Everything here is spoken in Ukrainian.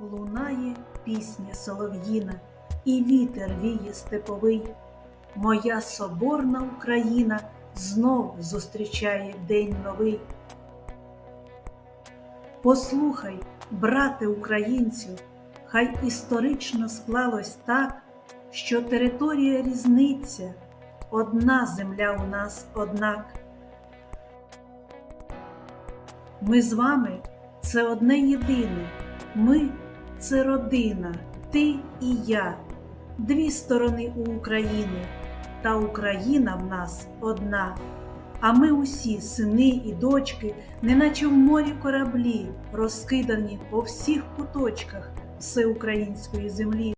Лунає пісня солов'їна, і вітер віє степовий. Моя соборна Україна знов зустрічає день новий. Послухай, брате українцю, хай історично склалось так, що територія різниця, одна земля у нас однак. Ми з вами це одне єдине. Ми це родина, ти і я, дві сторони у України, та Україна в нас одна. А ми усі, сини і дочки, неначе в морі кораблі, розкидані по всіх куточках всеукраїнської землі.